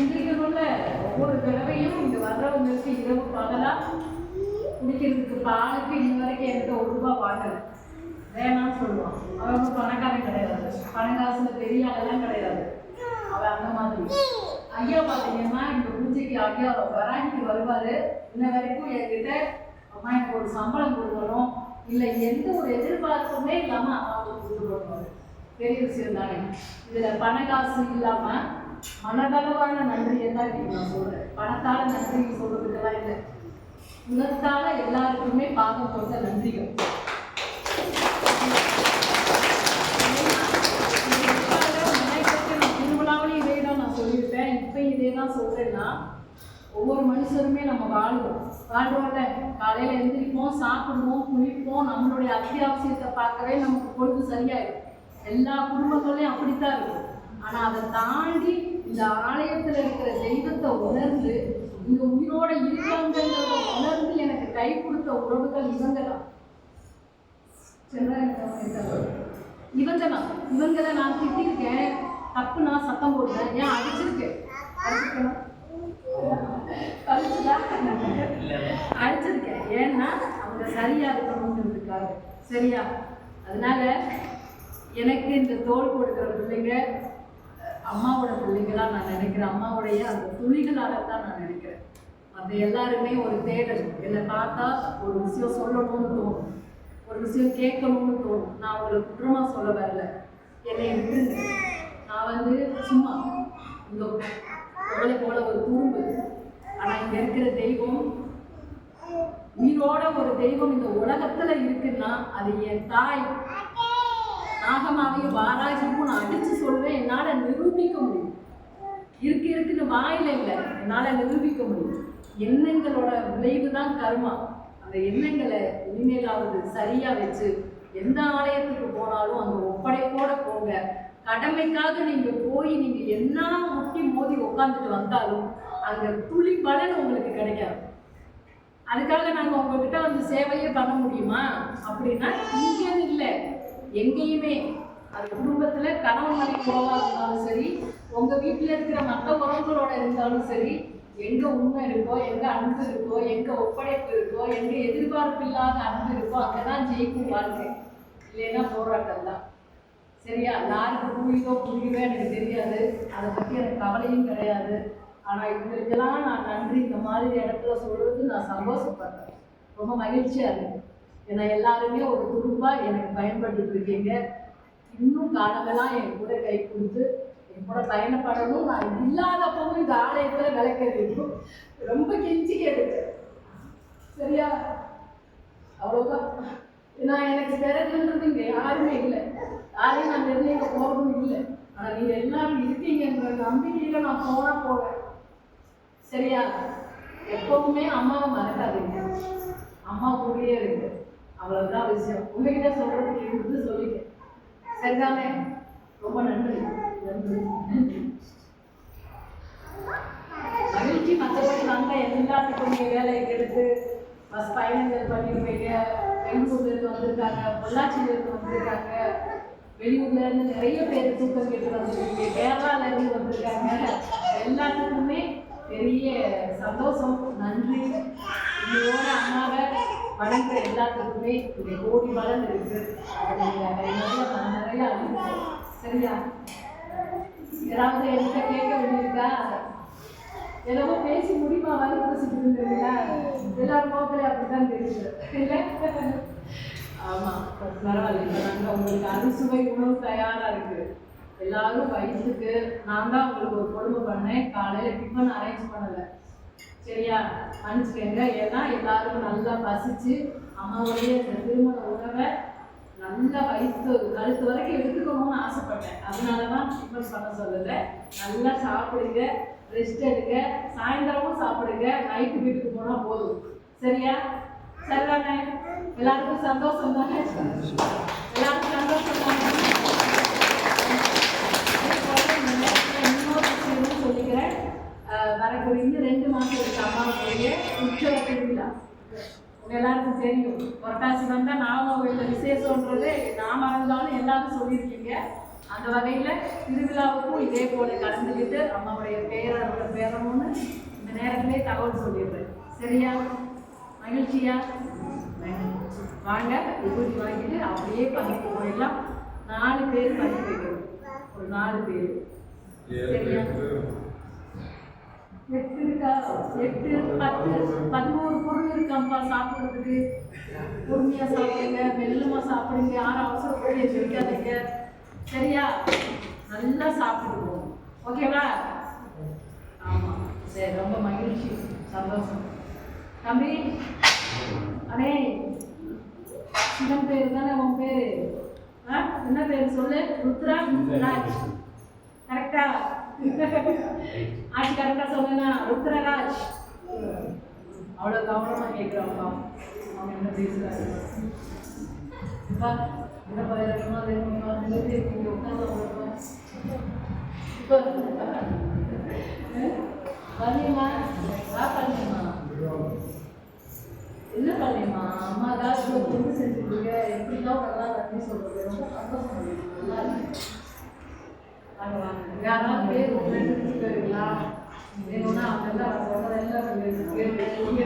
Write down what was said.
எந்திரிக்கணும்ல. ஒவ்வொரு தடவையும் இங்கே வர்றவங்களுக்கு இரவு பகலாக குடிக்கிறதுக்கு பாலுக்கு இன்ன வரைக்கும் என்கிட்ட ஒரு ரூபா வாங்கல. வேணாம்னு சொல்லுவான். அவன் பணக்காரன் கிடையாது. பணங்காசுல பெரிய ஆளெல்லாம் கிடையாது. அவன் அந்த மாதிரி. ஐயா பார்த்தீங்கன்னா இந்த பூஜைக்கு ஐயா வராங்கி வருவார். இன்ன வரைக்கும் என்கிட்ட அம்மா எனக்கு ஒரு சம்பளம் கொடுக்கணும். இல்லை எந்த ஒரு எதிர்பார்ப்புமே இல்லாமல் அம்மா கொடுத்து கொடுப்பாரு பெரிய விஷயம் தானே. இதில் பண காசு இல்லாமல் மனதளவான நன்றியை தான் இன்னைக்கு நான் சொல்கிறேன் பணத்தால நன்றி சொல்கிறதுக்கெல்லாம் இல்லை. உணர்த்தால எல்லாருக்குமே பாகம் கொடுத்த நன்றிகள். தான் நான் சொல்லியிருப்பேன். இப்போ சொல்கிறேன்னா ஒவ்வொரு மனுஷருமே நம்ம வாழ்வோம். வாழ்வோம்ல காலையில் எழுந்திரிப்போம் சாப்பிடுவோம் குளிப்போம். நம்மளுடைய அத்தியாவசியத்தை பார்க்கவே நமக்கு பொழுது சரியாயிடும். எல்லா குடும்பங்களையும் அப்படித்தான் இருக்கும். ஆனால் அதை தாண்டி இந்த ஆலயத்தில் இருக்கிற தெய்வத்தை உணர்ந்து இங்கே உயிரோட இருக்காங்கிறத உணர்ந்து எனக்கு கை கொடுத்த உறவுகள் இவங்க தான் இவங்க தான் இவங்களை நான் திட்டிருக்கேன். தப்பு நான் சத்தம் போடுறேன் ஏன் அடிச்சிருக்கேன்? அடிச்சிருக்கேனா? அடிச்சிருக்கேன். ஏன்னா அவங்க சரியா இருக்கணுன்றதுக்காக சரியா? அதனால எனக்கு இந்த தோல் கொடுக்குற பிள்ளைங்க அம்மாவோட பிள்ளைங்களா நான் நினைக்கிறேன். அம்மாவுடைய அந்த துளிகளால தான் நான் நினைக்கிறேன். அது எல்லாருமே ஒரு தேடல். என்னை பார்த்தா ஒரு விஷயம் சொல்லணும்னு தோணும். ஒரு விஷயம் கேட்கணும்னு தோணும். நான் அவங்களை குற்றமாக சொல்ல வரல. என்னை விட்டுருங்க. நான் வந்து சும்மா இந்த உங்களை போல ஒரு துரும்பு. ஆனால் இங்கே இருக்கிற தெய்வம் உயிரோட ஒரு தெய்வம் இந்த உலகத்தில் இருக்குன்னா அது என் தாய். நாகமாவையும் வாராகியும் நான் அடிச்சு சொல்வேன். என்னால் நிரூபிக்க முடியும். இருக்கு இருக்குன்னு வாயில இல்லை. என்னால் நிரூபிக்க முடியும். எண்ணங்களோட விளைவு தான் கர்மா. அந்த எண்ணங்களை இனிமேலாவது சரியாக வச்சு எந்த ஆலயத்துக்கு போனாலும் அந்த ஒப்படைப்போட போங்க. கடமைக்காக நீங்கள் போய் நீங்கள் என்ன முட்டி மோதி உட்காந்துட்டு வந்தாலும் அங்கே துளி பலன் உங்களுக்கு கிடைக்காது. அதுக்காக நாங்கள் உங்ககிட்ட வந்து சேவையே பண்ண முடியுமா? அப்படின்னா இங்கே இல்லை. எங்கேயுமே அது குடும்பத்தில் கணவன் மனைவி உறவாக இருந்தாலும் சரி உங்கள் வீட்டில் இருக்கிற மற்ற உறவுகளோட இருந்தாலும் சரி எங்கே உண்மை இருக்கோ எங்கே அன்பு இருக்கோ எங்கே ஒப்படைப்பு இருக்கோ எங்கே எதிர்பார்ப்பு இல்லாத அன்பு இருக்கோ அங்கே தான் ஜெயிக்கும் வாழ்க்கை. இல்லைன்னா போராட்டம் தான் சரியா யாருக்கு புரியுதோ புரியவே எனக்கு தெரியாது. அதை பற்றி எனக்கு கவலையும் கிடையாது. ஆனால் இவங்களுக்கெல்லாம் நான் நன்றி. இந்த மாதிரி இடத்துல சொல்கிறது நான் சந்தோஷப்படுறேன். ரொம்ப மகிழ்ச்சியாக இருக்கு. ஏன்னா எல்லாருமே ஒரு குரூப்பாக எனக்கு பயன்பட்டு இருக்கீங்க. இன்னும் காலமெல்லாம் என் கூட கை கொடுத்து என் கூட பயணப்படணும். நான் இல்லாதப்பவும் இந்த ஆலயத்தில் விளக்கிறதுக்கும் ரொம்ப கெஞ்சி கேட்டுட்டேன் சரியா? அவ்வளோதான் நான் எனக்கு பிறகுன்றது இங்கே யாருமே இல்லை. யாரையும் நான் நிர்ணயிக்க போகிறதும் இல்லை. ஆனால் நீங்கள் எல்லாரும் இருக்கீங்கன்ற நம்பிக்கையில் நான் போனால் போவேன். சரியா? எப்பவுமே அம்மாவை மறக்காதீங்க. அம்மா கூடயே இருக்கு அவ்வளவுதான் விஷயம். உங்ககிட்ட சொல்றதுக்கு இருந்து சொல்லிட்டேன். சரிதானே? ரொம்ப நன்றி. நன்றி. மகிழ்ச்சி. மற்றபடி நாங்க எல்லாத்துக்கும் வேலை வேலையை கெடுத்து பஸ் பயணங்கள் பண்ணிருப்பீங்க பெங்களூர்லேருந்து வந்திருக்காங்க. பொள்ளாச்சியிலேருந்து வந்திருக்காங்க. வெளியூர்லேருந்து நிறைய பேர் தூக்கம் கேட்டு வந்திருக்கீங்க கேரளாலேருந்து வந்திருக்காங்க. எல்லாத்துக்குமே பெரிய சந்தோஷம். நன்றி. இதோட அம்மாவை வணங்குற எல்லாத்துக்குமே இது கோடி பலன் இருக்கு. அதை நிறைய நிறைய சரியா? ஏதாவது என்கிட்ட கேட்க வேண்டியிருக்கா? என்னவோ பேசி முடியுமா? வந்து பேசிட்டு இருந்தீங்களா எல்லாரும் முகத்துல அப்படிதான் தெரியுது. இல்லை? ஆமாம் பரவாயில்ல. நாங்கள் உங்களுக்கு அறுசுவை உணவு தயாராக இருக்குது எல்லாரும் வயசுக்கு நான் தான் உங்களுக்கு ஒரு கொடுமை பண்ணேன். காலையில் டிஃபன் அரேஞ்ச் பண்ணலை. சரியா? மன்னிச்சுக்கங்க ஏன்னா எல்லாரும் நல்லா பசிச்சு அம்மாவுடைய இந்த திருமண உணவை நல்லா வயிற்று கழுத்து வரைக்கும் எடுத்துக்கணும்னு ஆசைப்பட்டேன். அதனால தான் டிஃபன் பண்ண சொல்லலை நல்லா சாப்பிடுங்க ரெஸ்ட் எடுங்க சாயந்தரமும் சாப்பிடுங்க நைட்டு வீட்டுக்கு போனால் போதும். சரியா? சரிதானே? எல்லாருக்கும் சந்தோஷம் தானே? எல்லாருக்கும் சந்தோஷம் தானே? எல்லாருக்கும் தெரியும். புரட்டாசி வந்தால் நாம வீட்டில் விசேஷன்றது நாம மறந்தாலும் எல்லாரும் சொல்லியிருக்கீங்க. அந்த வகையில் திருவிழாவுக்கும் இதே போல கலந்துக்கிட்டு அம்மாவுடைய பேரோட பேரணும்னு இந்த நேரத்திலே தகவல் சொல்லிடுறேன். சரியா? மகிழ்ச்சியா? வாங்க விபூதி வாங்கிட்டு அப்படியே பண்ணிட்டு போயிடலாம். நாலு பேர் பண்ணி வைக்கணும் ஒரு நாலு பேர். சரியா? எட்டு இருக்கா? எட்டு பத்து பதிமூணு சாப்பிட்றதுக்கு பொறுமையாக சாப்பிடுங்க மெல்லமாக சாப்பிடுங்க யாரும் அவசரப்பட்டு எந்திரிக்காதீங்க சரியா? நல்லா சாப்பிடுவோம். ஓகேவா? ஆமாம் சரி ரொம்ப மகிழ்ச்சி சந்தோஷம். தம்பி? அண்ணே சிவன் பேர் தானே உன் பேர்? ஆ? என்ன பேர் சொல்லு? ருத்ரா? ராஜ். கரெக்டா ஆட்சி கரெக்டா சொன்னா ருத்ரராஜ் அவ்வளோ கவனமாக கேட்குறாப்பா அவங்க என்ன பேசுறாரு? இப்பா என்ன உட்காந்து இப்போ பண்ணியம்மா வா பண்ணியம்மா என்ன பண்ணியம்மா அம்மா காசு பொண்ணு செஞ்சுருக்கீங்க எப்படிலாம் நல்லா தண்ணி சொல்றது? ரொம்ப சந்தோஷம் நல்லா இருக்கு. வாங்க வாங்க. யாராவது பேர் ஒரு இருக்கீங்களா? அவங்க எல்லாம் சொல்றதெல்லாம்